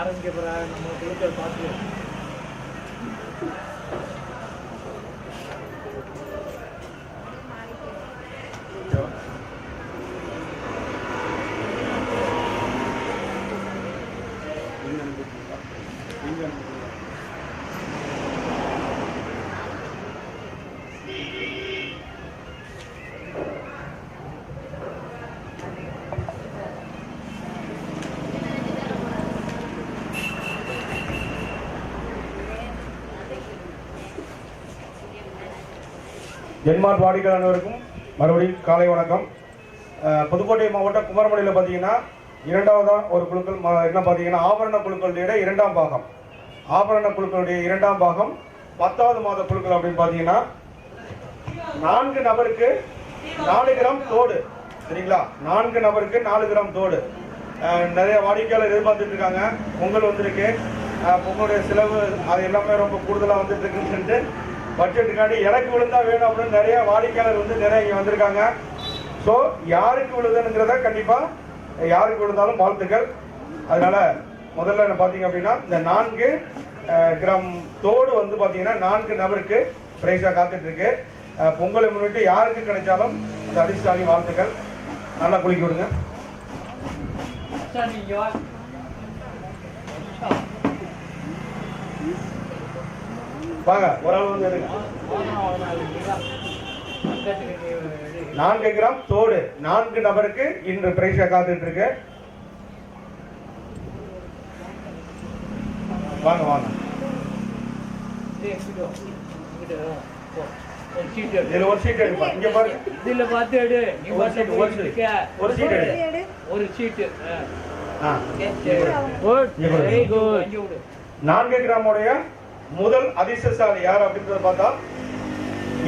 ஆரம்பிக்கப்படுற நம்ம குழுக்கள் பார்த்து Thank you. ஜென்மார்ட் வாடிக்கை அனைவருக்கும் மறுபடியும் காலை வணக்கம். புதுக்கோட்டை மாவட்டம் குமரமலையில் பார்த்தீங்கன்னா இரண்டாவதாக ஒரு குழுக்கள் என்ன பார்த்தீங்கன்னா ஆபரண குழுக்களுடைய இரண்டாம் பாகம். ஆபரண குழுக்களுடைய இரண்டாம் பாகம் பத்தாவது மாத குழுக்கள் அப்படின்னு பார்த்தீங்கன்னா நான்கு நபருக்கு நாலு கிராம் தோடு. சரிங்களா? நான்கு நபருக்கு நாலு கிராம் தோடு. நிறைய வாடிக்கையாளர் எதிர்பார்த்துட்டு இருக்காங்க. பொங்கல் வந்திருக்கு. பொங்கலுடைய செலவு அது எல்லாமே ரொம்ப கூடுதலாக வந்துட்டு இருக்குன்னு சொல்லிட்டு பட்ஜெட்டுக்காண்டி எனக்கு விழுந்தா வேணும் அப்படின்னு நிறைய வாடிக்கையாளர் வந்து நிறைய இங்கே வந்திருக்காங்க. ஸோ யாருக்கு விழுதுங்கிறத கண்டிப்பாக யாருக்கு விழுந்தாலும் வாழ்த்துக்கள். அதனால முதல்ல என்ன பார்த்தீங்க அப்படின்னா இந்த நான்கு கிராம் தோடு வந்து பார்த்தீங்கன்னா நான்கு நபருக்கு பிரைஸாக காத்துட்டு இருக்கு பொங்கலை முன்னிட்டு யாருக்கு கிடைச்சாலும் அந்த அதிர்ஷ்டாலி வாழ்த்துக்கள். நல்லா குளிக்க விடுங்க. சார் நீங்கள் வாங்க ஒரு ஆள் வந்து எடுங்க. நான்கு கிராம் தோடு நான்கு நபருக்கு இன்று பிரைஸா காத்துட்டு இருக்கு. வாங்க வாங்க. இதுல ஒரு சீட் எடுப்பா. இங்க பாருங்க இதுல பார்த்து எடு. நீ ஒரு பார்த்து சீட் ஒரு சீட் ஒரு சீட் எடு. ஒரு சீட்டு ஆ. குட். வெரி குட் நான்கு கிராமுடைய முதல் அதிர்ஷ்டசாலி யார் அப்படின்றத பார்த்தா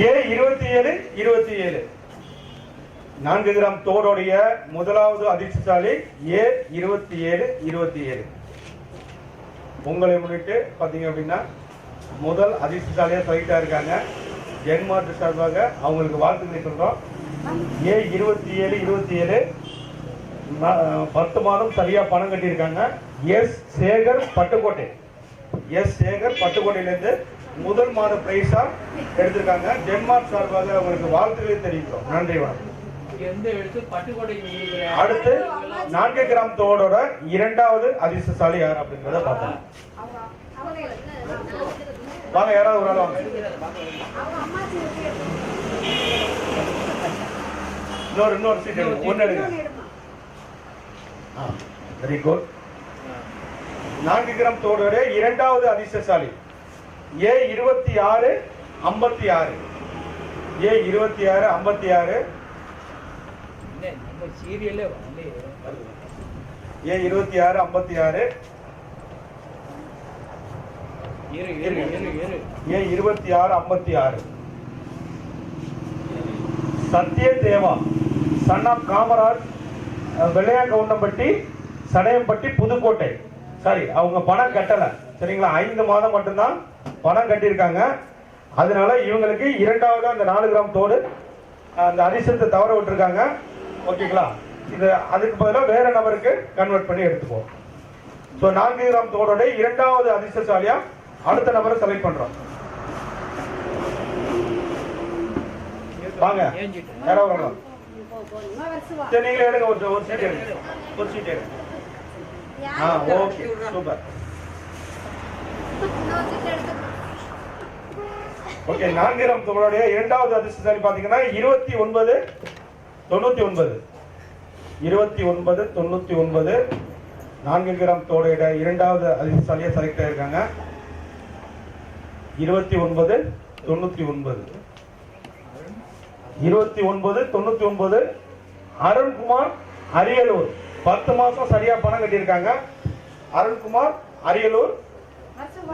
ஏ இருபத்தி ஏழு இருபத்தி ஏழு. நான்கு கிராம் தோடுடைய முதலாவது அதிர்ஷ்டசாலி ஏ இருபத்தி ஏழு இருபத்தி ஏழு. உங்களை முன்னிட்டு பார்த்தீங்க அப்படின்னா முதல் அதிர்ஷ்டசாலியாக சொல்லிட்டா இருக்காங்க. ஜென்மார்ட் சார்பாக அவங்களுக்கு வாழ்த்துக்களை சொல்கிறோம் ஏ இருபத்தி ஏழு இருபத்தி ஏழு. பத்து மாதம் சரியாக பணம் கட்டியிருக்காங்க. எஸ் சேகர் பட்டுக்கோட்டை. எஸ் சேகர் பட்டுக்கோட்டையிலேருந்து முதல் மாத பிரைஸா எடுத்திருக்காங்க. டென்மார்க் சார்பாக அவங்களுக்கு வாழ்த்துக்களை தெரிவிக்கிறோம். நன்றி வணக்கம். அடுத்து நான்கு கிராம் தோடோட இரண்டாவது அதிர்ஷ்டசாலி யார் அப்படின்றத பார்த்தோம் வாங்க யாராவது ஒரு ஆள் வாங்க. இன்னொரு இன்னொரு சீட் எடுங்க. ஒன்று எடுங்க. வெரி குட் நான்கு கிராம் தோடோட இரண்டாவது அதிர்ஷ்டசாலி. ஏ இருபத்தி ஆறு ஐம்பத்தி ஆறு. ஏ இருபத்தி ஆறு ஐம்பத்தி ஆறு. ஏ இருபத்தி ஆறு ஐம்பத்தி ஆறு. ஏ இருபத்தி ஆறு ஐம்பத்தி ஆறு. Sathya Deva son of Kamaraj ah, Vellaiyangoundampatti Sadaiyampatti Pudukkottai. Sorry அவங்க பணம் கட்டல. சரிங்களா? ஐந்து மாதம் மட்டும்தான் பணம் கட்டியிருக்காங்க. அதனால இவங்களுக்கு இரண்டாவது அந்த நாலு கிராம் தோடு அந்த அதிர்ஷ்டத்தை தவற விட்டுருக்காங்க. ஓகேங்களா? இது அதுக்கு பதிலாக வேற நபருக்கு கன்வெர்ட் பண்ணி எடுத்துப்போம் ஸோ நான்கு கிராம் தோடோட இரண்டாவது அதிர்ஷ்டசாலியா அடுத்த நபரை செலக்ட் பண்றோம். வாங்க. ஏஞ்சிட்டு யாராவது வரலாம் சரி நீங்களே எடுங்க. ஒரு ஒரு சீட் எடுங்க. ஒரு சீட் எடுங்க. ஆ ஓகே சூப்பர் ஓகே நான்கு கிராம் தோளுடைய இரண்டாவது அதிர்ஷ்டசாலி பாத்தீங்கன்னா இருபத்தி ஒன்பது தொண்ணூத்தி ஒன்பது இருபத்தி ஒன்பது தொண்ணூத்தி ஒன்பது நான்கு கிராம் தோடைய இரண்டாவது அதிர்ஷ்டசாலியா செலக்ட் ஆயிருக்காங்க இருபத்தி ஒன்பது தொண்ணூத்தி ஒன்பது இருபத்தி ஒன்பது தொண்ணூத்தி ஒன்பது அருண்குமார் அரியலூர் பத்து மாசம் சரியா பணம் கட்டியிருக்காங்க. அருண்குமார் அரியலூர்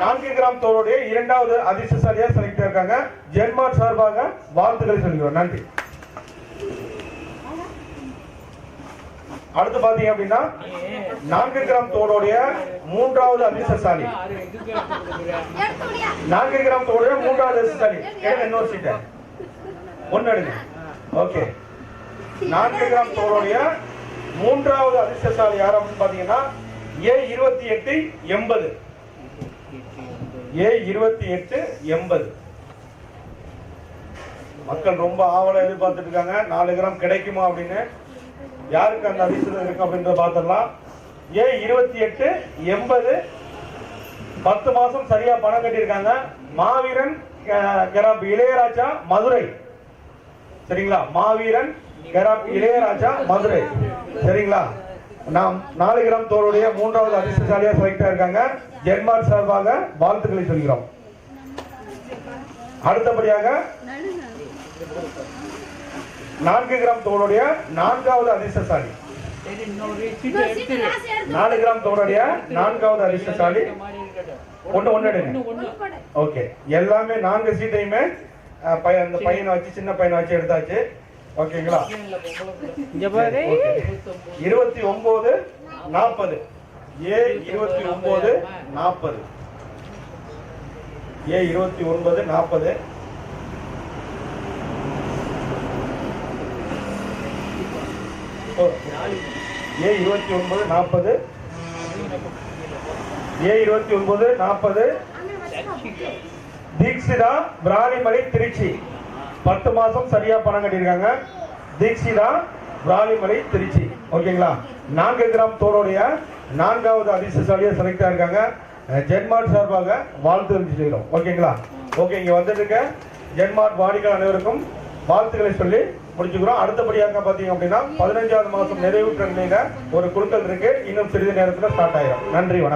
நான்கு கிராம் தோருடைய இரண்டாவது அதிர்ஷ்டசாலியா செலக்ட் இருக்காங்க ஜென்மார்ட் சார்பாக வாழ்த்துக்களை சொல்கிறோம் நன்றி. அடுத்து பாத்தீங்க அப்படின்னா நான்கு கிராம் தோடுடைய மூன்றாவது அதிர்ஷ்டசாலி நான்கு கிராம் தோடுடைய மூன்றாவது அதிர்ஷ்டசாலி இன்னொரு சீட்டை ஒன்னு எடுங்க. ஓகே. நான்கு கிராம் தோடுடைய மூன்றாவது அதிர்ஷ்டசாலி யார் அப்படின்னு பார்த்தீங்கன்னா ஏ இருபத்தி எட்டு எண்பது. ஏ இருபத்தி எட்டு எண்பது. மக்கள் ரொம்ப ஆவலை எதிர்பார்த்துட்டு இருக்காங்க நாலு கிராம் கிடைக்குமா அப்படின்னு? யாருக்கு அந்த அதிர்ஷ்டம் இருக்கு அப்படின்றத பார்த்துடலாம். ஏ இருபத்தி எட்டு எண்பது. பத்து மாசம் சரியா பணம் கட்டியிருக்காங்க. மாவீரன் அஹ், இளையராஜா மதுரை. சரிங்களா? மாவீரன் கெராப் இளையராஜா மதுரை. சரிங்களா? நாம் நாலு கிராம் தோளுடைய மூன்றாவது அதிர்ஷ்டசாலியா செலக்ட் இருக்காங்க. ஜென்மார்க் சார்பாக வாழ்த்துக்களை சொல்கிறோம். அடுத்தபடியாக நான்கு கிராம் தோளுடைய நான்காவது அதிர்ஷ்டசாலி. நாலு கிராம் தோளுடைய நான்காவது அதிர்ஷ்டசாலி. ஒண்ணு ஒண்ணு ஓகே எல்லாமே நான்கு சீட்டையுமே பையன் அந்த பையனை வச்சு சின்ன பையனை வச்சு எடுத்தாச்சு. ஓகேங்களா. இருபத்தி ஒன்பது நாற்பது. ஏ இருபத்தி ஒன்பது நாற்பது. ஏ இருபத்தி ஒன்பது நாற்பது. ஏ இருபத்தி ஒன்பது நாற்பது. ஏ இருபத்தி ஒன்பது நாற்பது. தீக்ஷிதா பிராணிமலை திருச்சி. பத்து மாசம் சரியா பணம் கட்டியிருக்காங்க. தீக்ஷிதா பிராணிமலை திருச்சி. ஓகேங்களா? நான்கு கிராம் தோளுடைய நான்காவது அதிர்ஷ்டசாலியா செலக்ட் ஆயிருக்காங்க. ஜென்மார்ட் சார்பாக வாழ்த்து தெரிவிச்சுக்கிறோம் ஓகேங்களா? ஓகே இங்க வந்துட்டு ஜென்மார்ட் வாடிகள் அனைவருக்கும் வாழ்த்துக்களை சொல்லி முடிச்சுக்கிறோம். அடுத்தபடியாக பாத்தீங்க அப்படின்னா பதினஞ்சாவது மாசம் நிறைவுற்ற நிலையில ஒரு குழுக்கள் இருக்கு. இன்னும் சிறிது நேரத்துல ஸ்டார்ட் ஆயிரும். நன்றி வணக்கம்.